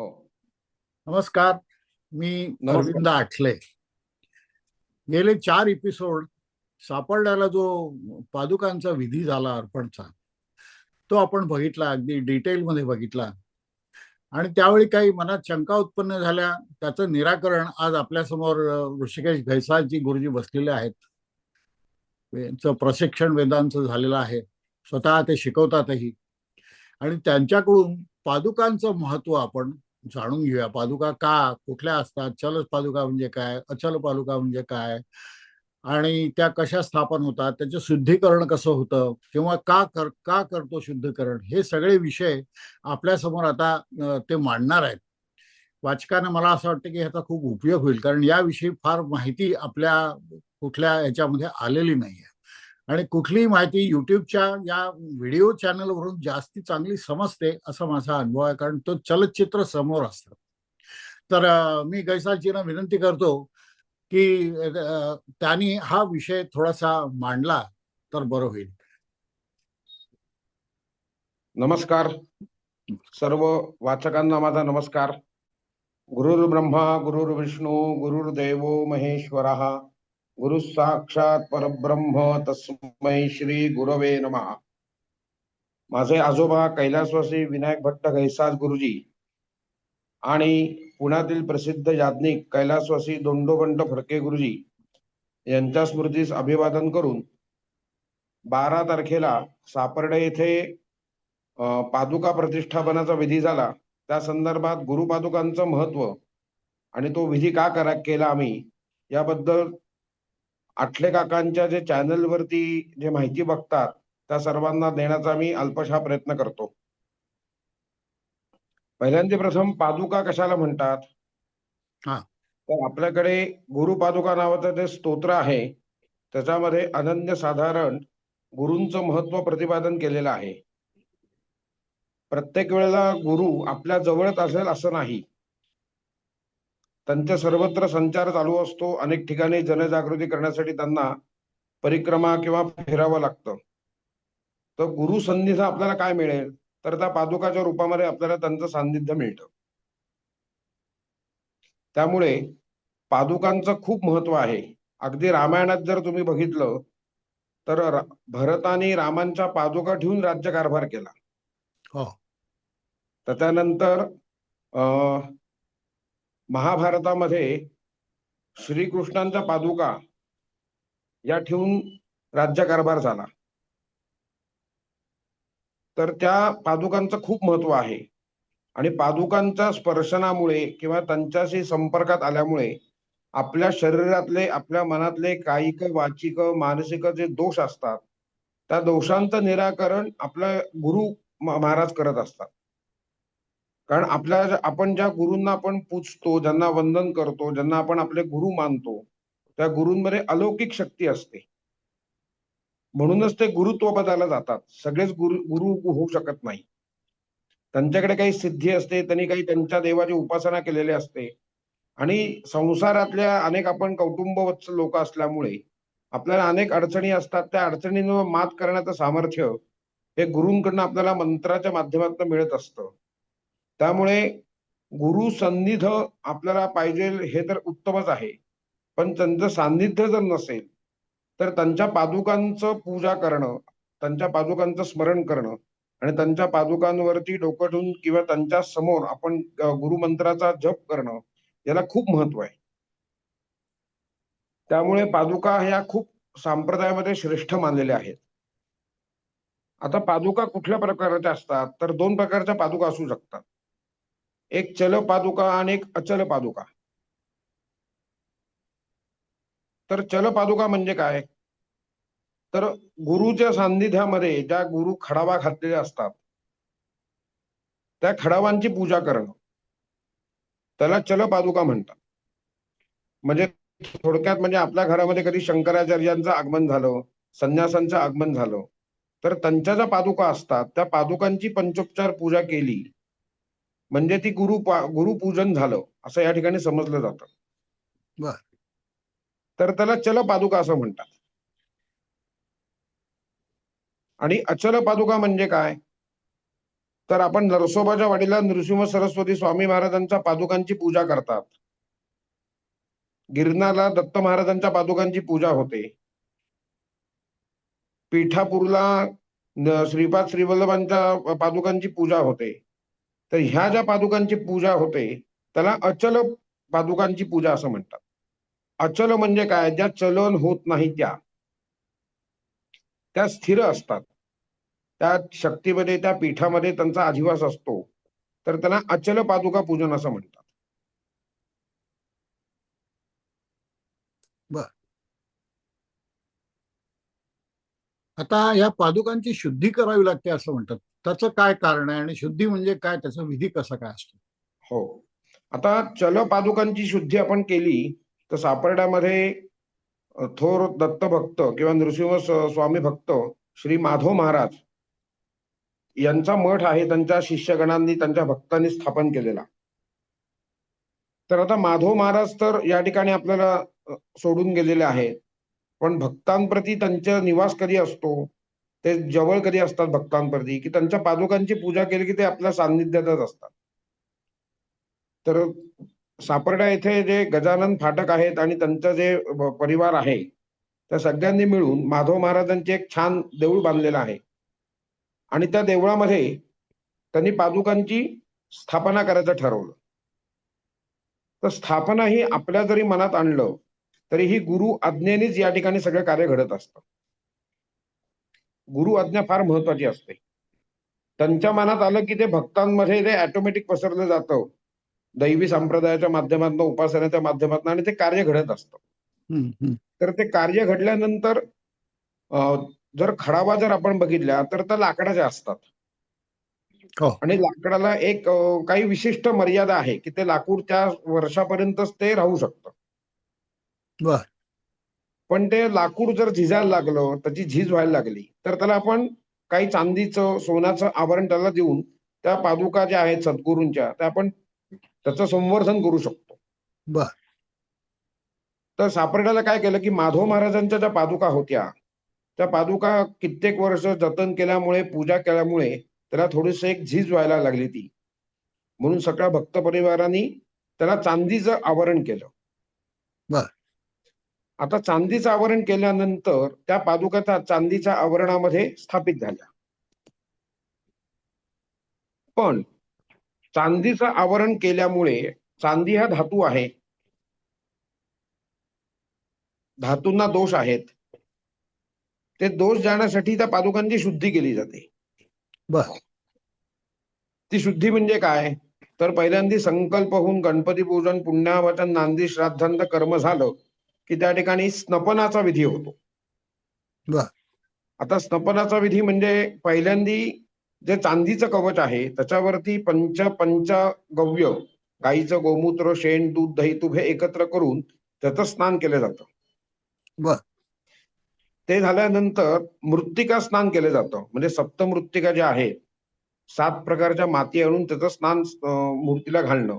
हो. नमस्कार मी. अरविंद आठले. गेले चार एपिसोड सापडल्याला जो पादुकांचा विधी झाला अर्पणचा तो आपण बघितला अगदी डिटेलमध्ये बघितला. आणि त्यावेळी काही मनात शंका उत्पन्न झाल्या त्याचं निराकरण आज आपल्यासमोर ऋषिकेश घैसाळजी गुरुजी बसलेले आहेत. यांचं प्रशिक्षण वेदांचं झालेलं आहे. स्वतः ते शिकवतातही. आणि त्यांच्याकडून पादुकांचं महत्त्व आपण जाणून घेऊया. पादुका का? कुठल्या असतात? चल पादुका म्हणजे काय? अचल पादुका म्हणजे काय? आणि त्या कशा स्थापन होतात? त्याचं शुद्धीकरण कसं होतं? किंवा का कर का करतो शुद्धीकरण? हे सगळे विषय आपल्यासमोर आता ते मांडणार आहेत. वाचकाने मला असं वाटतं की ह्याचा खूप उपयोग होईल. कारण याविषयी फार माहिती आपल्या कुठल्या ह्याच्यामध्ये आलेली नाहीये. आणि कुठलीही माहिती युट्यूबच्या या व्हिडिओ चॅनलवरून जास्ती चांगली समजते असा माझा अनुभव आहे. कारण तो चलचित्र समोर असतं. तर मी गैसाजींना विनंती करतो की त्यांनी हा विषय थोडासा मांडला तर बरं होईल. नमस्कार. सर्व वाचकांना माझा नमस्कार. गुरुर्ब्रह्मा ब्रह्मा गुरुर्देव विष्णू गुरु साक्षात परब्रह्म तस्मै श्री गुरवे नमः. माझे आजोबा कैलासवासी विनायक भट्ट घैसास गुरुजी आणि पुण्यातील प्रसिद्ध याज्ञिक कैलासवासी दोंडोबंड फडके गुरुजी यांच्या स्मृतीस अभिवादन करून बारा तारखेला सापर्डे येथे पादुका प्रतिष्ठापनाचा विधी झाला. त्या संदर्भात गुरुपादुकांचं महत्त्व आणि तो विधी का करा केला आम्ही याबद्दल आठले काकांच्या जे चॅनल वरती जे माहिती बघतात त्या सर्वांना देण्याचा मी अल्पशा प्रयत्न करतो. पहिल्यांदा प्रथम पादुका कशाला म्हणतात? हा. तर आपल्याकडे गुरुपादुका नावाचं जे स्तोत्र आहे त्याच्यामध्ये अनन्य साधारण गुरूंचं महत्त्व प्रतिपादन केलेलं आहे. प्रत्येक वेळेला गुरु आपल्या जवळच असेल असं नाही. त्यांचा सर्वत्र संचार चालू असतो. अनेक ठिकाणी जनजागृती करण्यासाठी त्यांना परिक्रमा किंवा फिरावं लागतं. तर गुरु संनिध आपल्याला काय मिळेल? तर त्या पादुकाच्या रूपामध्ये आपल्याला त्यांचं सान्निध्य मिळतं. त्यामुळे पादुकांचं खूप महत्त्व आहे. अगदी रामायणात जर तुम्ही बघितलं तर भरताने रामांच्या पादुका ठेवून राज्यकारभार केला. हो. तर त्यानंतर अं, महाभारतामध्ये श्रीकृष्णांचा पादुका या ठेवून राज्यकारभार झाला. तर त्या पादुकांचं खूप महत्त्व आहे. आणि पादुकांच्या स्पर्शनामुळे किंवा त्यांच्याशी संपर्कात आल्यामुळे आपल्या शरीरातले आपल्या मनातले कायिक वाचिक मानसिक जे दोष असतात त्या दोषांचं निराकरण आपला गुरु महाराज करत असतात. कारण आपल्या आपण ज्या गुरूंना आपण पूजतो ज्यांना वंदन करतो ज्यांना आपण आपले गुरु मानतो त्या गुरूंमध्ये अलौकिक शक्ती असते. म्हणूनच ते गुरुत्व पदाला जातात. सगळेच गुरु गुरु होऊ शकत नाही. त्यांच्याकडे काही सिद्धी असते त्यांनी काही त्यांच्या देवाची उपासना केलेली असते. आणि संसारातल्या अनेक आपण कौटुंबवत्स लोक असल्यामुळे आपल्याला अनेक अडचणी असतात. त्या अडचणींवर मात करण्याचं सामर्थ्य हे गुरूंकडनं आपल्याला मंत्राच्या माध्यमातून मिळत असतं. त्यामुळे गुरु सन्निध आपल्याला पाहिजे हे तर उत्तमच आहे. पण त्यांचं सान्निध्य जर नसेल तर त्यांच्या पादुकांचं पूजा करणं त्यांच्या पादुकांचं स्मरण करणं आणि त्यांच्या पादुकांवरती डोकं ठेवून किंवा त्यांच्यासमोर आपण गुरुमंत्राचा जप करणं याला खूप महत्त्व आहे. त्यामुळे पादुका ह्या खूप संप्रदायामध्ये श्रेष्ठ मानलेल्या आहेत. आता पादुका कुठल्या प्रकारच्या असतात? तर दोन प्रकारच्या पादुका असू शकतात. एक चल पादुका आणि एक अचल पादुका. तर चल पादुका म्हणजे काय? तर गुरुच्या सान्निध्यामध्ये ज्या गुरु खडावा घातलेले असतात त्या खडावांची पूजा करणं. त्याला चल पादुका म्हणतात. म्हणजे थोडक्यात म्हणजे आपल्या घरामध्ये कधी शंकराचार्यांचं आगमन झालं संन्यासांचं आगमन झालं तर त्यांच्या ज्या पादुका असतात त्या पादुकांची पंचोपचार पूजा केली म्हणजे ती गुरु गुरुपूजन झालं असं या ठिकाणी समजलं जातं. तर त्याला चल पादुका असं म्हणतात. आणि अचल पादुका म्हणजे काय? तर आपण नरसोबाच्या वाडीला नृसिंह सरस्वती स्वामी महाराजांच्या पादुकांची पूजा करतात. गिरनारला दत्त महाराजांच्या पादुकांची पूजा होते. पीठापूरला श्रीपाद श्रीवल्लभांच्या पादुकांची पूजा होते. तर ह्या ज्या पादुकांची पूजा होते त्याला अचल पादुकांची पूजा असं म्हणतात. अचल म्हणजे काय? ज्या चलन होत नाही त्या. त्या स्थिर असतात. त्या शक्तीमध्ये त्या पीठामध्ये त्यांचा अधिवास असतो. तर त्यांना अचल पादुका पूजन असं म्हणतात. बर. आता या पादुकांची शुद्धी करावी लागते असं म्हणतात. त्याचं काय कारण आहे आणि शुद्धी म्हणजे काय? त्याचा विधी कसा काय असतो? हो. आता चल पादुकांची शुद्धी आपण केली तर सापर्ड्यामध्ये थोर दत्त भक्त किंवा नृसिंह स्वामी भक्त श्री माधव महाराज यांचा मठ आहे त्यांच्या शिष्यगणांनी त्यांच्या भक्तांनी स्थापन केलेला. तर आता माधव महाराज तर या ठिकाणी आपल्याला सोडून गेलेले आहेत. पण भक्तांप्रती त्यांचा निवास कधी असतो? ते जवळ कधी असतात भक्तांप्रती? की त्यांच्या पादुकांची पूजा केली की ते आपल्या सान्निध्यातच असतात? तर सापर्डा येथे जे गजानन फाटक आहेत आणि त्यांचा जे परिवार आहे त्या सगळ्यांनी मिळून माधव महाराजांचे एक छान देऊळ बांधलेलं आहे. आणि त्या देवळामध्ये त्यांनी पादुकांची स्थापना करायचं ठरवलं. तर स्थापना ही आपल्या जरी मनात आणलं तरी ही गुरु आज्ञेनेच या ठिकाणी सगळं कार्य घडत असतं गुरु आज्ञा फार महत्वाची असते. त्यांच्या मनात आलं की ते भक्तांमध्ये ते ऑटोमॅटिक पसरलं जातं. दैवी संप्रदायाच्या माध्यमातून उपासनेच्या माध्यमातून आणि ते कार्य घडत असतं. तर ते कार्य घडल्यानंतर जर खडावा जर आपण बघितल्या तर त्या लाकडाच्या असतात. हो. आणि लाकडाला एक काही विशिष्ट मर्यादा आहे की ते लाकूड त्या वर्षापर्यंतच ते राहू शकतं. बर. पण ते लाकूड जर झिजायला लागलं त्याची झीज व्हायला लागली तर त्याला आपण काही चांदीचं सोन्याचं आवरण त्याला देऊन त्या पादुका ज्या आहेत सद्गुरूंच्या त्या आपण त्याचं संवर्धन करू शकतो बर. तर सापर्ड्याला काय केलं की माधव महाराजांच्या ज्या पादुका होत्या त्या पादुका कित्येक वर्ष जतन केल्यामुळे पूजा केल्यामुळे त्याला थोडीशी एक झीज व्हायला लागली ती म्हणून सगळ्या भक्त परिवारांनी त्याला चांदीचं आवरण केलं बर. आता चांदीचं आवरण केल्यानंतर त्या पादुका चांदीच्या आवरणामध्ये स्थापित झाल्या. पण चांदीचं आवरण केल्यामुळे चांदी हा धातू आहे. धातूंना दोष आहेत. ते दोष जाण्यासाठी त्या पादुकांची शुद्धी केली जाते. बर. ती शुद्धी म्हणजे काय? तर पहिल्यांदा संकल्प होऊन गणपती पूजन पुण्यावचन नांदी श्राद्धांत कर्म झालं. की त्या ठिकाणी स्नपनाचा विधी होतो. आता स्नपनाचा विधी म्हणजे पहिल्यांदी जे चांदीचं कवच आहे त्याच्यावरती पंच पंच गव्य गाईचं गोमूत्र शेण दूध दही तूप हे एकत्र करून त्याचं स्नान केलं जातं. ते झाल्यानंतर मृत्तिका स्नान केलं जातं म्हणजे सप्तमृत्तिका ज्या आहेत सात प्रकारच्या माती आणून त्याचं स्नान मूर्तीला घालणं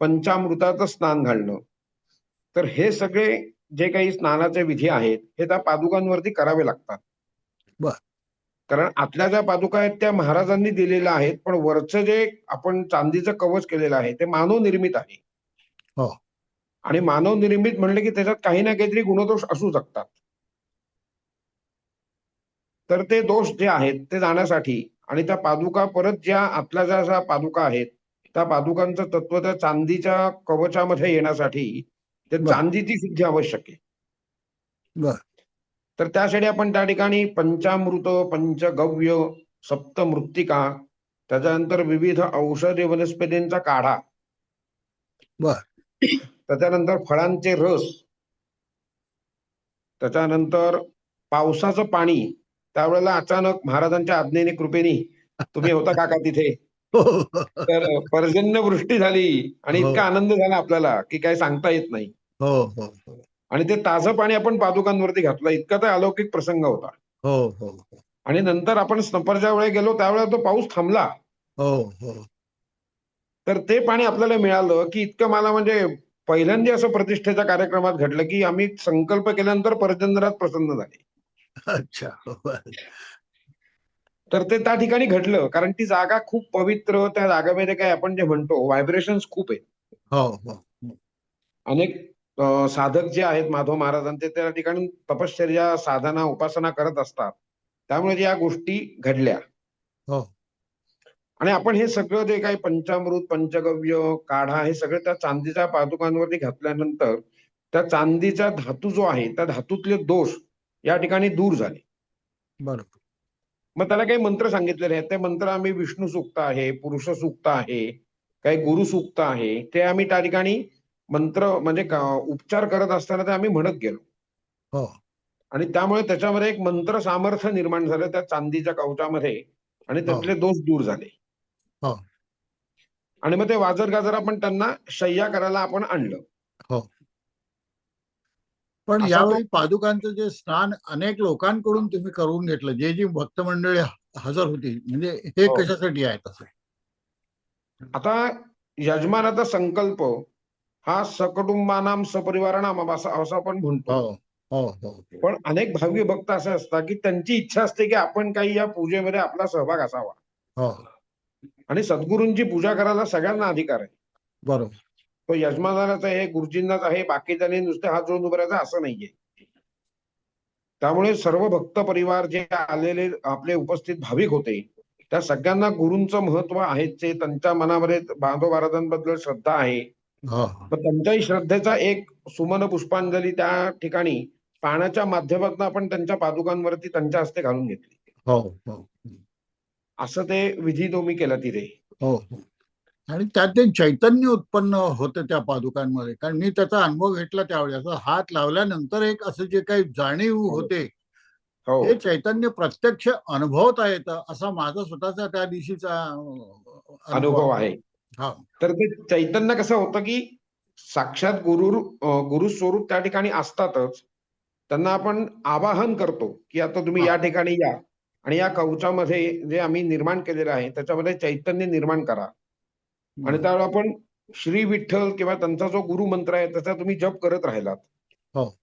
पंचामृताचं स्नान घालणं तर हे सगळे जे काही स्नानाचे विधी आहेत हे त्या पादुकांवरती करावे लागतात बर. कारण आतल्या ज्या पादुका आहेत त्या महाराजांनी दिलेल्या आहेत पण वरचं जे आपण चांदीचं कवच केलेलं आहे ते मानव निर्मित आहे हो. आणि मानव निर्मित म्हणलं की त्याच्यात काही ना काहीतरी गुणदोष असू शकतात तर ते दोष जे आहेत ते जाण्यासाठी आणि त्या पादुका परत ज्या आतल्या ज्या ज्या पादुका आहेत त्या पादुकांचं तत्व त्या चांदीच्या कवचामध्ये येण्यासाठी ते बर. चांदीची शुद्धी आवश्यक आहे बर. तर त्यासाठी आपण त्या ठिकाणी पंचामृत पंचगव्य सप्तमृत्तिका त्याच्यानंतर विविध औषधी वनस्पतींचा काढा बर. त्याच्यानंतर फळांचे रस त्याच्यानंतर पावसाचं पाणी त्यावेळेला अचानक महाराजांच्या आज्ञेने कृपेने तुम्ही होता काका तिथे तर पर्जन्य वृष्टी झाली आणि हो. इतका आनंद झाला आपल्याला की काय सांगता येत नाही. हो हो हो. आणि ते ताजं पाणी आपण पादुकांवरती घातलं इतका तो अलौकिक प्रसंग होता. हो हो हो. आणि नंतर आपण स्नपरच्या वेळी गेलो त्यावेळेला तो पाऊस थांबला. हो हो. तर ते पाणी आपल्याला मिळालं की इतकं मला म्हणजे पहिल्यांदा असं प्रतिष्ठेच्या कार्यक्रमात घडलं की आम्ही संकल्प केल्यानंतर पर्जन्यरात प्रसन्न झाले. अच्छा. तर ते त्या ठिकाणी घडलं. कारण ती जागा खूप पवित्र त्या जागेमध्ये काय आपण जे म्हणतो व्हायब्रेशन्स खूप आहेत. हो हो. अनेक साधक जे आहेत माधव महाराजांचे त्या ठिकाणी तपश्चर्या साधना उपासना करत असतात. त्यामुळे या गोष्टी घडल्या. हो. आणि आपण हे सगळं जे काही पंचामृत पंचगव्य काढा हे सगळं त्या चांदीच्या पादुकांवरती घातल्यानंतर त्या चांदीचा धातू जो आहे त्या धातूतले दोष या ठिकाणी दूर झाले. बरोबर. मग त्याला काही मंत्र सांगितलेले आहेत. ते मंत्र आम्ही विष्णू सूक्त आहे पुरुष सूक्त आहे काही गुरु सूक्त आहे. ते आम्ही त्या ठिकाणी मंत्र म्हणजे उपचार करत असताना ते आम्ही म्हणत गेलो. हो. आणि त्यामुळे त्याच्यामध्ये एक मंत्र सामर्थ्य निर्माण झालं त्या चांदीच्या कवचामध्ये आणि त्यातले दोष दूर झाले. हो. आणि मग ते वाजत गाजर आपण त्यांना शय्या करायला आपण आणलं. हो. पण यावेळी पादुकांचं जे स्नान अनेक लोकांकडून तुम्ही करून घेतलं जे जी भक्त मंडळी हजर होती म्हणजे हे हो. कशासाठी आहे तसं? आता यजमानाचा संकल्प हा सकुटुंबानाम सपरिवारानाम असा असं आपण म्हणतो. हो हो पण अनेक भावी भक्त असे असतात की त्यांची इच्छा असते की आपण काही या पूजेमध्ये आपला सहभाग असावा. आणि सद्गुरूंची पूजा करायला सगळ्यांना अधिकार आहे. बरोबर. तो यजमानाचा आहे गुरुजींनाच आहे बाकीच्यांनी नुसते हात जोडून उभं राहायचं असं नाहीये. त्यामुळे सर्व भक्त परिवार जे आलेले आपले उपस्थित भाविक होते त्या सगळ्यांना गुरूंचं महत्त्व आहेच आहे त्यांच्या मनामध्ये बांधव महाराजांबद्दल श्रद्धा आहे. पण त्यांच्याही श्रद्धेचा एक सुमन पुष्पांजली त्या ठिकाणी पाण्याच्या माध्यमातून आपण त्यांच्या पादुकांवरती त्यांच्या हस्ते घालून घेतली. हो हो. असं ते विधी तो मी केला तिथे. हो. आणि त्यात ते चैतन्य उत्पन्न होतं त्या पादुकांमध्ये. कारण मी त्याचा अनुभव घेतला त्यावेळी. असं हात लावल्यानंतर एक असं जे काही जाणीव होते हो. हे चैतन्य प्रत्यक्ष अनुभवता येतं असा माझा स्वतःचा त्या दिवशीचा अनुभव आहे. हा. तर ते चैतन्य कसं होतं की साक्षात गुरु गुरु स्वरूप त्या ठिकाणी असतातच. त्यांना आपण आवाहन करतो की आता तुम्ही हा. या ठिकाणी या. आणि या कवचामध्ये जे आम्ही निर्माण केलेलं आहे त्याच्यामध्ये चैतन्य निर्माण करा. आणि त्यावेळेला आपण श्री विठ्ठल किंवा त्यांचा जो गुरु मंत्र आहे त्याचा तुम्ही जप करत राहिलात. हो.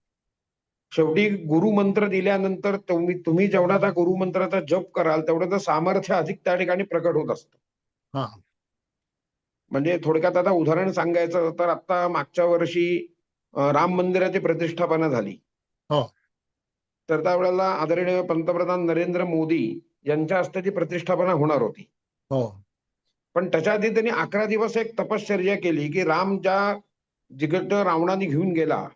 शेवटी गुरु मंत्र दिल्यानंतर तुम्ही तुम्ही जेवढा त्या गुरु मंत्राचा जप कराल तेवढं तर सामर्थ्य अधिक त्या ठिकाणी प्रकट होत असतं. हा. म्हणजे थोडक्यात आता उदाहरण सांगायचं तर आता मागच्या वर्षी राम मंदिराची प्रतिष्ठापना झाली. हो. तर त्यावेळेला आदरणीय पंतप्रधान नरेंद्र मोदी यांच्या हस्ते ती प्रतिष्ठापना होणार होती. हो. पण त्याच्या आधी त्यांनी अकरा दिवस एक तपश्चर्या केली की राम ज्या जिगट रावणाने घेऊन गेला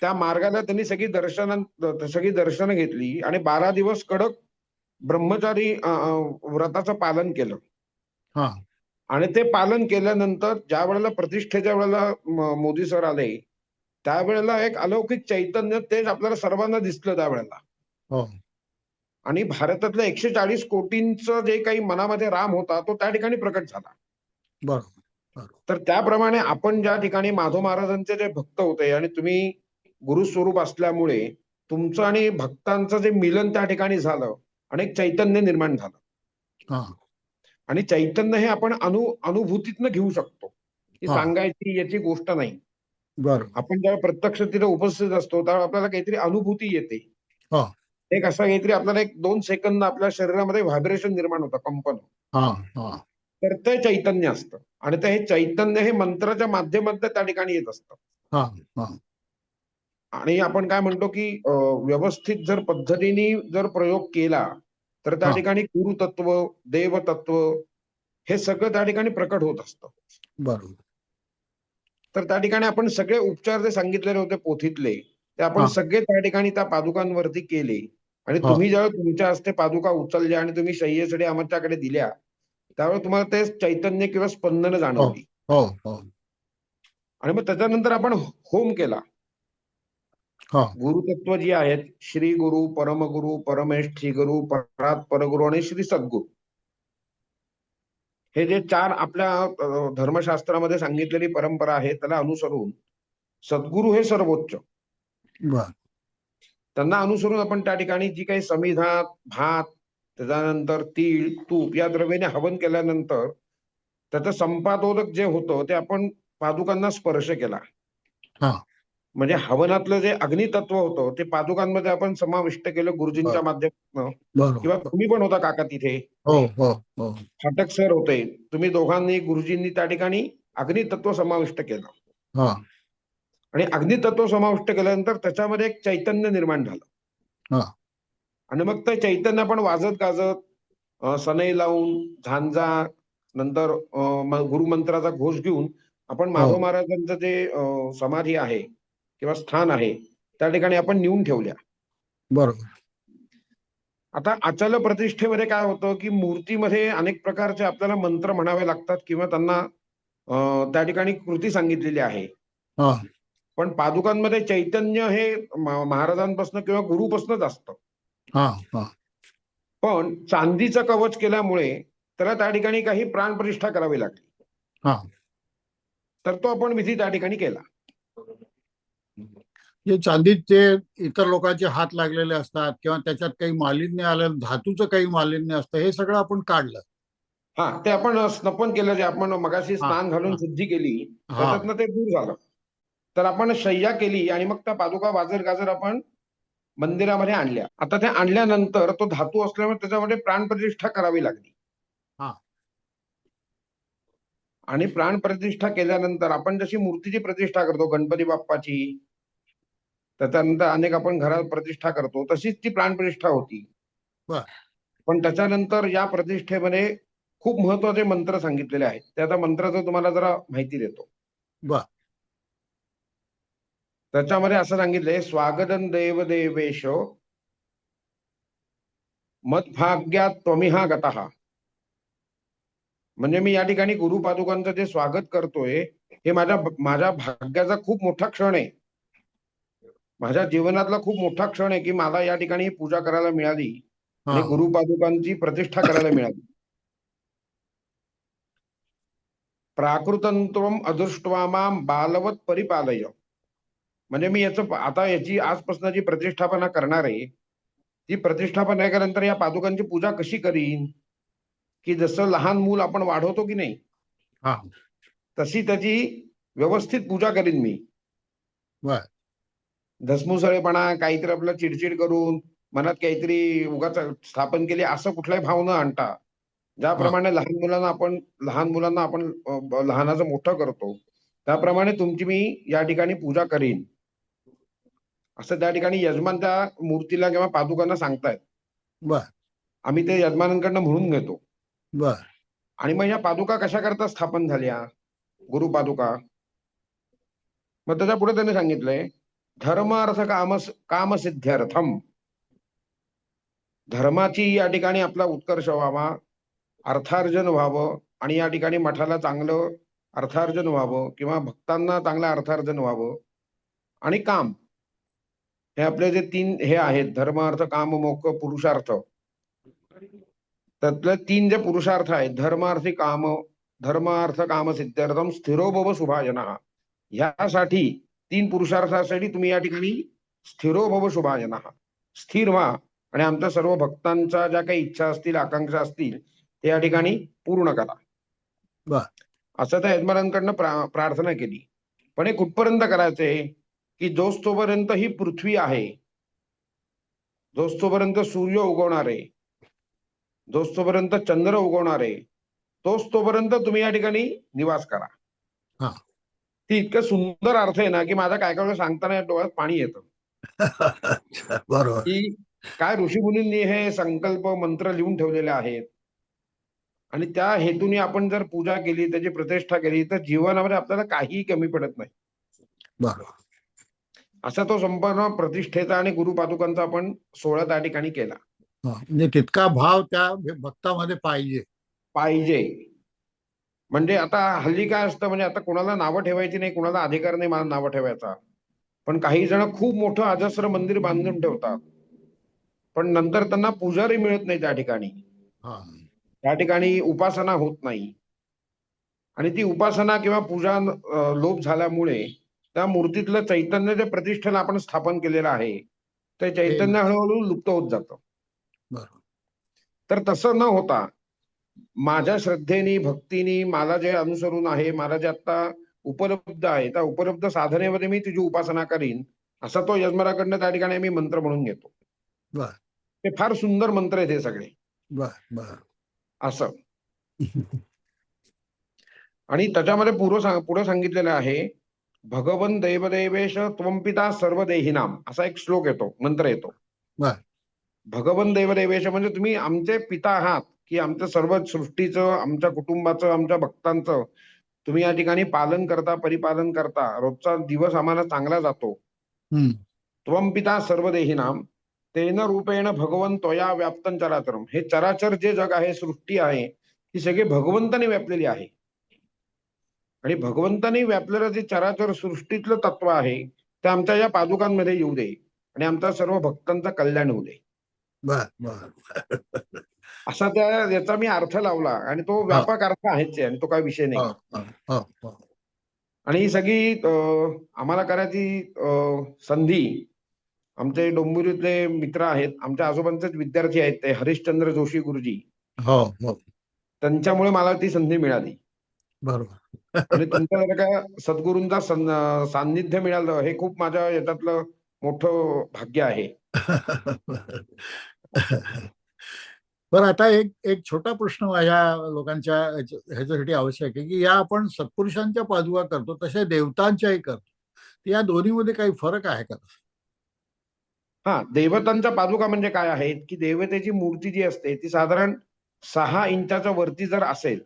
त्या मार्गाला त्यांनी सगळी दर्शन सगळी दर्शनं घेतली आणि बारा दिवस कडक ब्रह्मचारी व्रताचं पालन केलं. हा. आणि ते पालन केल्यानंतर ज्या वेळेला प्रतिष्ठेच्या वेळेला मोदी सर आले त्यावेळेला एक अलौकिक चैतन्य तेच आपल्याला सर्वांना दिसलं त्यावेळेला. हो. आणि भारतातल्या एकशे चाळीस कोटींचं जे काही मनामध्ये राम होता तो त्या ठिकाणी प्रकट झाला. बरोबर तर त्याप्रमाणे आपण ज्या ठिकाणी माधव महाराजांचे जे भक्त होते आणि तुम्ही गुरुस्वरूप असल्यामुळे तुमचं आणि भक्तांचं जे मिलन त्या ठिकाणी झालं आणि एक चैतन्य निर्माण झालं. हा. आणि चैतन्य हे आपण अनु अनुभूतीतनं घेऊ शकतो. सांगायची याची गोष्ट नाही. आपण जेव्हा प्रत्यक्ष तिथे उपस्थित असतो त्यावेळेला आपल्याला काहीतरी अनुभूती येते. एक असं काहीतरी आपल्याला एक दोन सेकंद आपल्या शरीरामध्ये व्हायब्रेशन निर्माण होतं कंपन हा हा. तर ते चैतन्य असतं. आणि ते हे चैतन्य हे मंत्राच्या माध्यमातून त्या ठिकाणी येत असतं. हा हा. आणि आपण काय म्हणतो की व्यवस्थित जर पद्धतीने जर प्रयोग केला तर त्या. ठिकाणी गुरुतत्व देवतत्व हे सगळं त्या ठिकाणी प्रकट होत असतं. बरोबर. तर त्या ठिकाणी आपण सगळे उपचार जे सांगितलेले होते पोथीतले ते आपण. सगळे त्या ठिकाणी त्या पादुकांवरती केले. आणि हा. तुम्ही ज्यावेळेस तुमच्या हस्ते पादुका उचलल्या आणि तुम्ही शय्येसाठी आमच्याकडे दिल्या त्यावेळेस तुम्हाला ते चैतन्य किंवा स्पंदन जाणवली. हो हो. आणि मग त्याच्यानंतर आपण होम केला. हा. गुरुतत्व जी आहेत श्री गुरु परमगुरु परमेश श्री गुरु परात परगुरु आणि श्री सद्गुरु. हे जे चार आपल्या धर्मशास्त्रामध्ये सांगितलेली परंपरा आहे त्याला अनुसरून सद्गुरु हे सर्वोच्च. त्यांना अनुसरून आपण त्या ठिकाणी जी काही समिधा भात त्याच्यानंतर तीळ तूप या द्रव्याने हवन केल्यानंतर त्याचं संपादोदक जे होतं ते आपण पादुकांना स्पर्श केला. हा. म्हणजे हवनातलं जे अग्नितत्व होतं ते पादुकांमध्ये आपण समाविष्ट केलं गुरुजींच्या माध्यमातून. किंवा तुम्ही पण होता काका तिथे. हो हो हो. फाटक सर होते. तुम्ही दोघांनी गुरुजींनी त्या ठिकाणी अग्नितत्व समाविष्ट केलं. आणि अग्नितत्व समाविष्ट केल्यानंतर त्याच्यामध्ये एक चैतन्य निर्माण झालं. हा. आणि मग ते चैतन्य आपण वाजत गाजत सनई लावून झांजा नंतर गुरुमंत्राचा घोष घेऊन आपण माधव महाराजांचं जे समाधी आहे किंवा स्थान आहे त्या ठिकाणी आपण नेऊन ठेवल्या. बरोबर. आता अचल प्रतिष्ठेमध्ये काय होतं की मूर्तीमध्ये अनेक प्रकारचे आपल्याला मंत्र म्हणावे लागतात किंवा त्यांना त्या ठिकाणी कृती सांगितलेली आहे. हा. पण पादुकांमध्ये चैतन्य हे महाराजांपासून किंवा गुरुपासूनच असतं. पण चांदीचं कवच केल्यामुळे त्याला त्या ठिकाणी काही प्राणप्रतिष्ठा करावी लागली. हा. तर तो आपण विधी त्या ठिकाणी केला. जे चांदीचे इतर लोकांचे हात लागलेले असतात किंवा त्याच्यात काही मालिन्य आलं धातूचं काही मालिन्य असतं हे सगळं आपण काढलं. हा ते आपण स्नपन केलं जे आपण मगाशी स्नान घालून. शुद्धी केली त्याच्यातनं ते दूर झालं. तर आपण शय्या केली आणि मग त्या पादुका वाजर गाजर आपण मंदिरामध्ये आणल्या आता त्या आणल्यानंतर तो धातू असल्यामुळे त्याच्यामध्ये प्राणप्रतिष्ठा करावी लागली. आणि प्राणप्रतिष्ठा केल्यानंतर आपण जशी मूर्तीची प्रतिष्ठा करतो गणपती बाप्पाची त्याच्यानंतर अनेक आपण घरात प्रतिष्ठा करतो तशीच ती प्राणप्रतिष्ठा होती बर. पण त्याच्यानंतर या प्रतिष्ठेमध्ये खूप महत्त्वाचे मंत्र सांगितलेले आहेत त्या आता मंत्राचं तुम्हाला जरा माहिती देतो. त्याच्यामध्ये असं सांगितलंय स्वागतम देव देवेश मदभाग्यात त्वमिहा गतः. म्हणजे मी या ठिकाणी गुरुपादुकांचं जे स्वागत करतोय हे माझ्या माझ्या भाग्याचा खूप मोठा क्षण आहे. माझ्या जीवनातला खूप मोठा क्षण आहे की मला या ठिकाणी पूजा करायला मिळाली आणि हा गुरुपादुकांची प्रतिष्ठा करायला मिळाली. प्राकृतंत्वम अदृष्ट्वा माम बालवत परिपालय. म्हणजे मी याचं आता याची आजपासून जी प्रतिष्ठापना करणार आहे ती प्रतिष्ठापना केल्यानंतर या पादुकांची पूजा कशी करीन? की जसं लहान मूल आपण वाढवतो की नाही? हा. तशी त्याची व्यवस्थित पूजा करीन मी. धसमुसळेपणा काहीतरी आपलं चिडचिड करून मनात काहीतरी उगाच स्थापन केली असं कुठलाही भाव न आणता. ज्याप्रमाणे लहान मुलांना आपण लहान मुलांना आपण लहानाचं मोठं करतो त्याप्रमाणे तुमची मी या ठिकाणी पूजा करीन. असं त्या ठिकाणी यजमान त्या मूर्तीला किंवा पादुकांना सांगतायत. बर. आम्ही ते यजमानांकडनं म्हणून घेतो. बर. आणि मग या पादुका कशा करता स्थापन झाल्या? गुरु पादुका. मग त्याच्या पुढे त्यांनी सांगितलंय धर्म अर्थ काम कामसिद्ध्यर्थम धर्माची या ठिकाणी आपला उत्कर्ष व्हावा अर्थार्जन व्हावं आणि या ठिकाणी मठाला चांगलं अर्थार्जन व्हावं किंवा भक्तांना चांगलं अर्थार्जन व्हावं आणि काम. हे आपले जे तीन हे आहेत धर्म अर्थ काम मोक्ष पुरुषार्थ. त्यातले तीन जे पुरुषार्थ आहेत धर्म अर्थी काम धर्म अर्थ काम सिद्धार्थम स्थिरोभव शुभाजना यासाठी तीन पुरुषार्थासाठी तुम्ही या ठिकाणी स्थिरोभव शुभाजना स्थिर व्हा आणि आमच्या सर्व भक्तांच्या ज्या काही इच्छा असतील आकांक्षा असतील ते या ठिकाणी पूर्ण करा. असं त्या यजमानांकडनं प्रा- प्रार्थना केली. पण हे कुठपर्यंत करायचंय की जोस्तोपर्यंत ही पृथ्वी आहे. जोस्तोपर्यंत सूर्य उगवणार. आहे जोस्तोपर्यंत चंद्र उगवणार. आहे तोच तोपर्यंत तुम्ही या ठिकाणी निवास करा. हा. ती इतकं सुंदर अर्थ आहे ना की माझा काय काय सांगताना या डोळ्यात पाणी येतं. बरोबर. की काय ऋषीमुनींनी हे संकल्प मंत्र लिहून ठेवलेले आहेत. आणि त्या हेतूने आपण जर पूजा केली त्याची प्रतिष्ठा केली तर जीवनामध्ये आपल्याला काहीही कमी पडत नाही. बरोबर. असा तो संपूर्ण प्रतिष्ठेचा आणि गुरुपादुकांचा आपण सोहळा त्या ठिकाणी केला. म्हणजे तितका भाव त्या भक्तामध्ये पाहिजे. पाहिजे. म्हणजे आता हल्ली काय असतं म्हणजे आता कोणाला नावं ठेवायची नाही कोणाला अधिकार नाही मला नावं ठेवायचा. पण काही जण खूप मोठं अजस्र मंदिर बांधून ठेवतात. पण नंतर त्यांना पुजारी मिळत नाही त्या ठिकाणी. त्या ठिकाणी उपासना होत नाही. आणि ती उपासना किंवा पूजा लोप झाल्यामुळे त्या मूर्तीतलं चैतन्य जे प्रतिष्ठेला आपण स्थापन केलेलं आहे ते चैतन्य हळूहळू लुप्त होत जातं. तर तसं न होता माझ्या श्रद्धेनी भक्तीनी मला जे अनुसरून आहे मला जे आता उपलब्ध आहे त्या उपलब्ध साधनेमध्ये मी तुझी उपासना करीन असा तो यजमानाकडनं त्या ठिकाणी मी मंत्र म्हणून घेतो. ते फार सुंदर मंत्र आहेत हे सगळे. बर बर. असं. आणि त्याच्यामध्ये सांग पुढे सांगितलेलं आहे भगवन देवदेवेश त्वम पिता सर्व देहिनाम असा एक श्लोक येतो मंत्र येतो. भगवन देवदेवेश म्हणजे तुम्ही आमचे पिता आहात की आमच्या सर्व सृष्टीचं आमच्या कुटुंबाचं आमच्या भक्तांचं तुम्ही या ठिकाणी पालन करता परिपालन करता. रोजचा दिवस आम्हाला चांगला जातो. हम्म. त्वम पिता सर्व देहिनाम तेन रूपेण भगवन त्वया व्याप्तन चराचरम. हे चराचर जे जग आहे सृष्टी आहे ती सगळी भगवंताने व्यापलेली आहे. आणि भगवंताने व्यापलेलं जे चराचर सृष्टीतलं तत्व आहे ते आमच्या या पादुकांमध्ये येऊ दे. आणि आमच्या सर्व भक्तांचं कल्याण होऊ दे. असा त्या याचा मी अर्थ लावला. आणि तो व्यापक अर्थ आहेच आहे. आणि तो काय विषय नाही. हो, हो, हो. आणि ही सगळी आम्हाला करायची संधी आमचे डोंबिवलीतले मित्र आहेत. आमच्या आजोबांचेच विद्यार्थी आहेत ते. हरिश्चंद्र जोशी गुरुजी. हो हो. त्यांच्यामुळे मला ती संधी मिळाली. बरोबर. आणि तुमच्या जर का सद्गुरूंचा सं- सान्निध्य मिळालं हे खूप माझ्या याच्यातलं मोठं भाग्य आहे. बरं आता एक एक छोटा प्रश्न माझ्या लोकांच्या ह्याच्या- ह्याच्यासाठी आवश्यक आहे की या आपण सत्पुरुषांच्या पादुका करतो तशा देवतांच्याही करतो. या दोन्हीमध्ये काही फरक आहे का? हा देवतांच्या पादुका म्हणजे काय आहेत की देवतेची मूर्ती जी असते ती साधारण सहा इंचाच्या वरती जर असेल.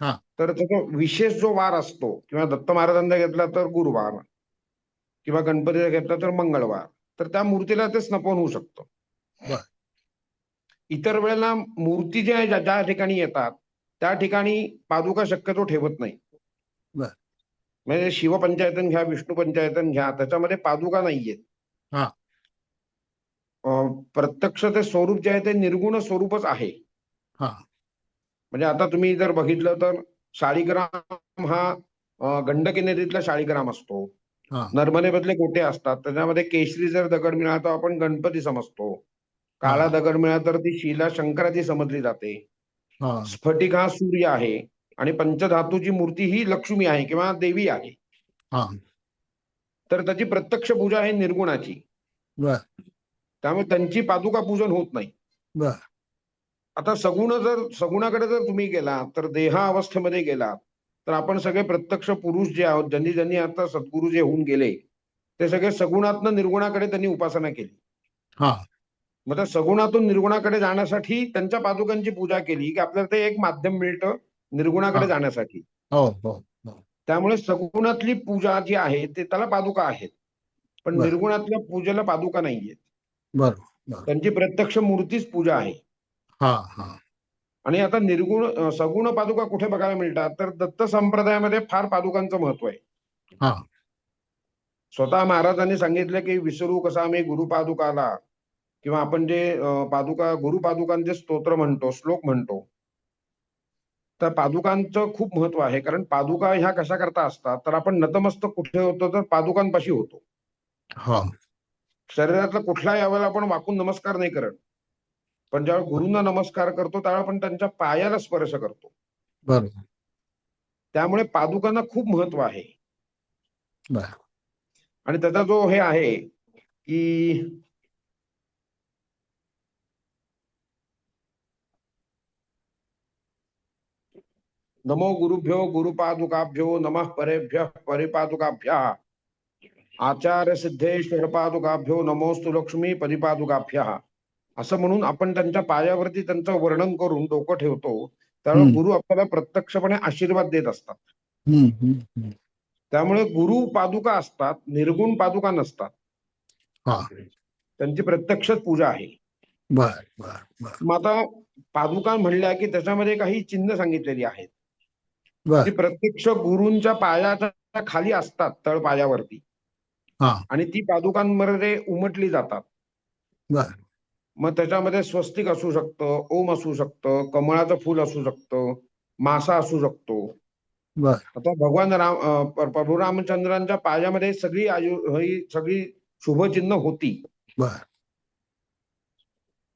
तर त्याचा विशेष जो वार असतो किंवा दत्त महाराजांचा घेतला तर गुरुवार किंवा गणपतीचा घेतला तर मंगळवार तर त्या मूर्तीला ते स्नपन होऊ शकतं. इतर वेळेला मूर्ती ज्या ज्या ज्या ठिकाणी येतात त्या ठिकाणी पादुका शक्यतो ठेवत नाही. म्हणजे शिवपंचायतन घ्या विष्णू पंचायतन घ्या त्याच्यामध्ये पादुका नाहीयेत हा. प्रत्यक्ष ते स्वरूप जे आहे ते निर्गुण स्वरूपच आहे म्हणजे आता तुम्ही जर बघितलं तर शाळीग्राम हा गंडकी नदीतला शाळीग्राम असतो. नर्मदेमधले गोटे असतात. त्याच्यामध्ये केशरी जर दगड मिळाला तर आपण गणपती समजतो. काळा. दगड मिळाला तर ती शिला शंकराची समजली जाते. स्फटिक हा सूर्य आहे आणि पंचधातूची मूर्ती ही लक्ष्मी आहे किंवा देवी आहे. हा. तर त्याची प्रत्यक्ष पूजा आहे निर्गुणाची. त्यामुळे त्यांची पादुका पूजन होत नाही. आता सगुण जर सगुणाकडे जर तुम्ही गेला तर देहा अवस्थेमध्ये गेला तर आपण सगळे प्रत्यक्ष पुरुष जे आहोत ज्यांनी ज्यांनी आता सद्गुरू जे होऊन गेले ते सगळे सगुणातनं निर्गुणाकडे त्यांनी उपासना केली. हा. मग त्या सगुणातून निर्गुणाकडे जाण्यासाठी त्यांच्या पादुकांची पूजा केली की आपल्याला ते एक माध्यम मिळतं निर्गुणाकडे. जाण्यासाठी. हो हो हो. त्यामुळे सगुणातली पूजा जी आहे ते त्याला पादुका आहेत. पण. निर्गुणातल्या पूजेला पादुका नाहीयेत. बरोबर त्यांची प्रत्यक्ष मूर्तीच पूजा आहे. हा हा. आणि आता निर्गुण सगुण पादुका कुठे बघायला मिळतात? तर दत्त संप्रदायामध्ये फार पादुकांचं महत्त्व आहे. हा. स्वतः महाराजांनी सांगितलं की विसरू कसा मी गुरुपादुकाला किंवा आपण जे पादुका गुरुपादुकांचे स्तोत्र म्हणतो श्लोक म्हणतो तर पादुकांचं खूप महत्त्व आहे. कारण पादुका ह्या कशा करता असतात? तर आपण नतमस्तक कुठे होतो तर पादुकांपाशी होतो. हा. शरीरातला कुठल्याही अवयवाला आपण वाकून नमस्कार नाही करत. पण ज्यावेळी गुरूंना नमस्कार करतो त्यावेळी आपण त्यांच्या पायाला स्पर्श करतो. बरोबर. त्यामुळे पादुकांना खूप महत्त्व आहे. आणि त्याचा जो हे आहे की नमो गुरुभ्यो गुरुपादुकाभ्यो नमः परेभ्य परिपादुकाभ्य। आचार्य सिद्धेश्वर पादुकाभ्यो नमोस्तु लक्ष्मी परिपादुकाभ्य असं म्हणून आपण त्यांच्या पायावरती त्यांचं वर्णन करून डोकं ठेवतो हम्म. गुरु आपल्याला प्रत्यक्षपणे आशीर्वाद देत असतात. त्यामुळे गुरु पादुका असतात निर्गुण पादुका नसतात. त्यांची प्रत्यक्षच पूजा आहे. बर बर बर. मग आता पादुका म्हणल्या की त्याच्यामध्ये काही चिन्ह सांगितलेली आहेत. ती प्रत्यक्ष गुरूंच्या पायाच्या खाली असतात तळ पायावरती. हा. आणि ती पादुकांमध्ये उमटली जातात. बर. मग त्याच्यामध्ये स्वस्तिक असू शकतं ओम असू शकतं कमळाचं फूल असू शकतं मासा असू शकतो. आता भगवान राम प्रभू रामचंद्रांच्या पायामध्ये सगळी आयु ही सगळी शुभचिन्ह होती.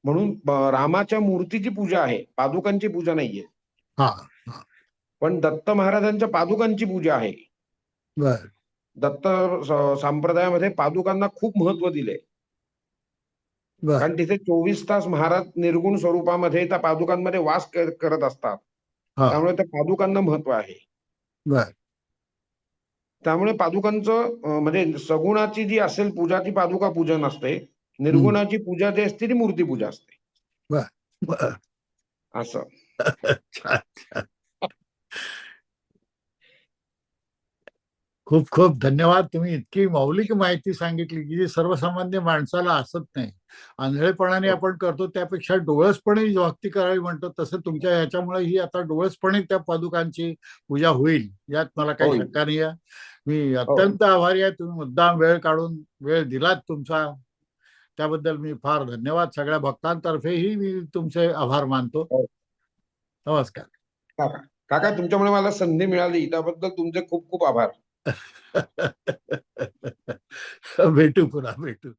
म्हणून रामाच्या मूर्तीची पूजा आहे पादुकांची पूजा नाहीये. हा पण दत्त महाराजांच्या पादुकांची पूजा आहे. दत्त संप्रदायामध्ये पादुकांना खूप महत्त्व दिले कारण तिथे चोवीस तास महाराज निर्गुण स्वरूपामध्ये त्या पादुकांमध्ये वास कर- करत असतात. त्यामुळे त्या पादुकांना महत्त्व आहे. त्यामुळे पादुकांचं म्हणजे सगुणाची जी असेल पूजा ती पादुका पूजन असते. निर्गुणाची पूजा जी असते ती मूर्ती पूजा असते. असं. खूप खूप धन्यवाद. तुम्ही इतकी मौलिक माहिती सांगितली की जी सर्वसामान्य माणसाला असत नाही. आंधळेपणाने हो. आपण करतो त्यापेक्षा डोळसपणे भक्ती करावी म्हणतो तसं तुमच्या ह्याच्यामुळे ही आता डोळसपणे त्या पादुकांची पूजा होईल यात मला काही. शंका नाही आहे मी अत्यंत आभारी आहे. तुम्ही मुद्दाम वेळ काढून वेळ दिलात तुमचा. त्याबद्दल मी फार धन्यवाद. सगळ्या भक्तांतर्फेही मी तुमचे आभार मानतो. हो. नमस्कार. काका काका तुमच्यामुळे मला संधी मिळाली. त्याबद्दल तुमचे खूप खूप आभार. भेटू पुन्हा भेटू.